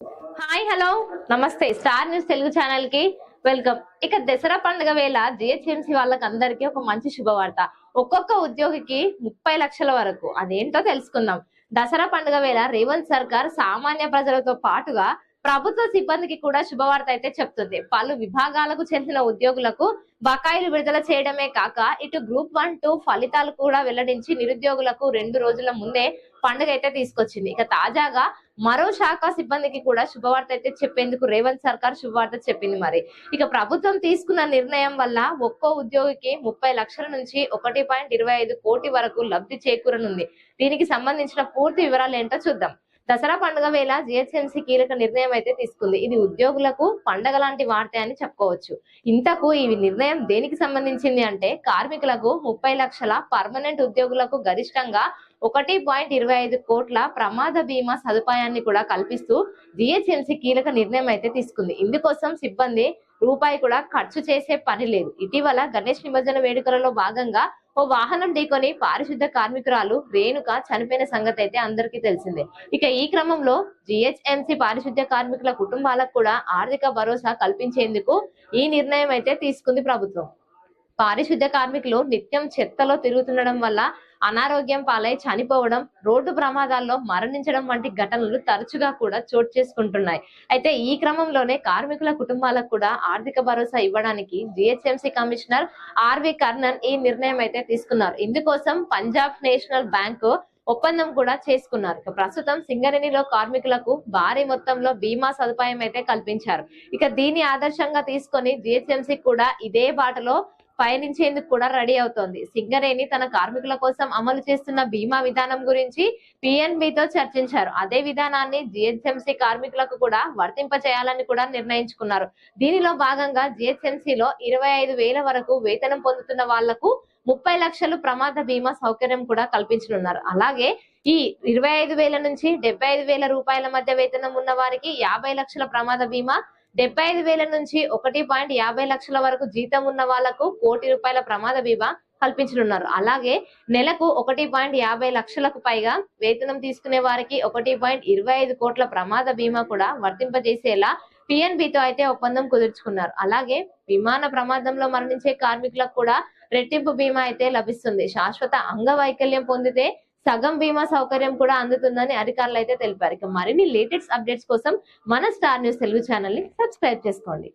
Hi hello. నమస్తే. Star news Telugu ఛానల్కి welcome. ఇక దసరా పండుగ వేళ జిహెచ్ఎంసీ వాళ్ళకి అందరికీ ఒక మంచి శుభవార్త. ఒక్కొక్క ఉద్యోగికి ముప్పై లక్షల వరకు. అదేంటో తెలుసుకుందాం. దసరా పండుగ వేళ రేవంత్ సర్కార్ సామాన్య ప్రజలతో పాటుగా ప్రభుత్వ సిబ్బందికి కూడా శుభవార్త అయితే చెప్తుంది. పలు విభాగాలకు చెందిన ఉద్యోగులకు బకాయిలు విడుదల చేయడమే కాక ఇటు గ్రూప్ వన్ టూ ఫలితాలు కూడా వెల్లడించి నిరుద్యోగులకు రెండు రోజుల ముందే పండుగ అయితే తీసుకొచ్చింది. ఇక తాజాగా మరో శాఖ సిబ్బందికి కూడా శుభవార్త అయితే చెప్పేందుకు రేవంత్ సర్కార్ శుభవార్త చెప్పింది మరి. ఇక ప్రభుత్వం తీసుకున్న నిర్ణయం వల్ల ఒక్కో ఉద్యోగికి ముప్పై లక్షల నుంచి ఒకటి పాయింట్ ఇరవై ఐదు కోటి వరకు లబ్ధి చేకూరనుంది. దీనికి సంబంధించిన పూర్తి వివరాలు ఏంటో చూద్దాం. దసరా పండుగ వేళ జిహెచ్ఎంసీ కీలక నిర్ణయం అయితే తీసుకుంది. ఇది ఉద్యోగులకు పండగ లాంటి వార్త అని చెప్పుకోవచ్చు. ఇంతకు ఈ నిర్ణయం దేనికి సంబంధించింది అంటే కార్మికులకు ముప్పై లక్షల పర్మనెంట్ ఉద్యోగులకు గరిష్టంగా ఒకటి పాయింట్ ఇరవై ఐదు కోట్ల ప్రమాద బీమా సదుపాయాన్ని కూడా కల్పిస్తూ జిహెచ్ఎంసీ కీలక నిర్ణయం అయితే తీసుకుంది. ఇందుకోసం సిబ్బంది రూపాయి కూడా ఖర్చు చేసే పని లేదు. ఇటీవల గణేష్ నిమజ్జన వేడుకలలో భాగంగా ఓ వాహనం ఢీకొని పారిశుద్ధ కార్మికురాలు రేణుక చనిపోయిన సంగతి అయితే అందరికీ తెలిసిందే. ఇక ఈ క్రమంలో జిహెచ్ఎంసీ పారిశుద్ధ్య కార్మికుల కుటుంబాలకు కూడా ఆర్థిక భరోసా కల్పించేందుకు ఈ నిర్ణయం అయితే తీసుకుంది ప్రభుత్వం. పారిశుద్ధ్య కార్మికులు నిత్యం చెత్తలో తిరుగుతుండడం వల్ల అనారోగ్యం పాలై చనిపోవడం రోడ్డు ప్రమాదాల్లో మరణించడం వంటి ఘటనలు తరచుగా కూడా చోటు చేసుకుంటున్నాయి. అయితే ఈ క్రమంలోనే కార్మికుల కుటుంబాలకు కూడా ఆర్థిక భరోసా ఇవ్వడానికి జిహెచ్ఎంసీ కమిషనర్ ఆర్వి కర్ణన్ ఈ నిర్ణయం అయితే తీసుకున్నారు. ఇందుకోసం పంజాబ్ నేషనల్ బ్యాంకు ఒప్పందం కూడా చేసుకున్నారు. ప్రస్తుతం సింగరేణిలో కార్మికులకు భారీ మొత్తంలో బీమా సదుపాయం అయితే కల్పించారు. ఇక దీని ఆదర్శంగా తీసుకొని జిహెచ్ఎంసీ కూడా ఇదే బాటలో పయనించేందుకు కూడా రెడీ అవుతోంది. సింగరేణి తన కార్మికుల కోసం అమలు చేస్తున్న బీమా విధానం గురించి పిఎన్బితో చర్చించారు. అదే విధానాన్ని జిహెచ్ఎంసీ కార్మికులకు కూడా వర్తింప చేయాలని కూడా నిర్ణయించుకున్నారు. దీనిలో భాగంగా జిహెచ్ఎంసీలో ఇరవై ఐదు వేల వరకు వేతనం పొందుతున్న వాళ్ళకు ముప్పై లక్షలు ప్రమాద బీమా సౌకర్యం కూడా కల్పించనున్నారు. అలాగే ఈ ఇరవై ఐదు వేల నుంచి డెబ్బై ఐదు వేల రూపాయల మధ్య వేతనం ఉన్న వారికి యాభై లక్షల ప్రమాద బీమా డెబ్బై ఐదు వేల నుంచి ఒకటి పాయింట్ యాభై లక్షల వరకు జీతం ఉన్న వాళ్ళకు కోటి రూపాయల ప్రమాద బీమా కల్పించనున్నారు. అలాగే నెలకు ఒకటి పాయింట్ యాభై లక్షలకు పైగా వేతనం తీసుకునే వారికి ఒకటి పాయింట్ ఇరవై ఐదు కోట్ల ప్రమాద బీమా కూడా వర్తింపజేసేలా పిఎన్బితో అయితే ఒప్పందం కుదుర్చుకున్నారు. అలాగే విమాన ప్రమాదంలో మరణించే కార్మికులకు కూడా రెట్టింపు బీమా అయితే లభిస్తుంది. శాశ్వత అంగవైకల్యం పొందితే సగం బీమా సౌకర్యం కూడా అందుతుందని అధికారులు అయితే తెలిపారు. ఇక మరిన్ని లేటెస్ట్ అప్డేట్స్ కోసం మన స్టార్ న్యూస్ తెలుగు ఛానల్ని సబ్స్క్రైబ్ చేసుకోండి.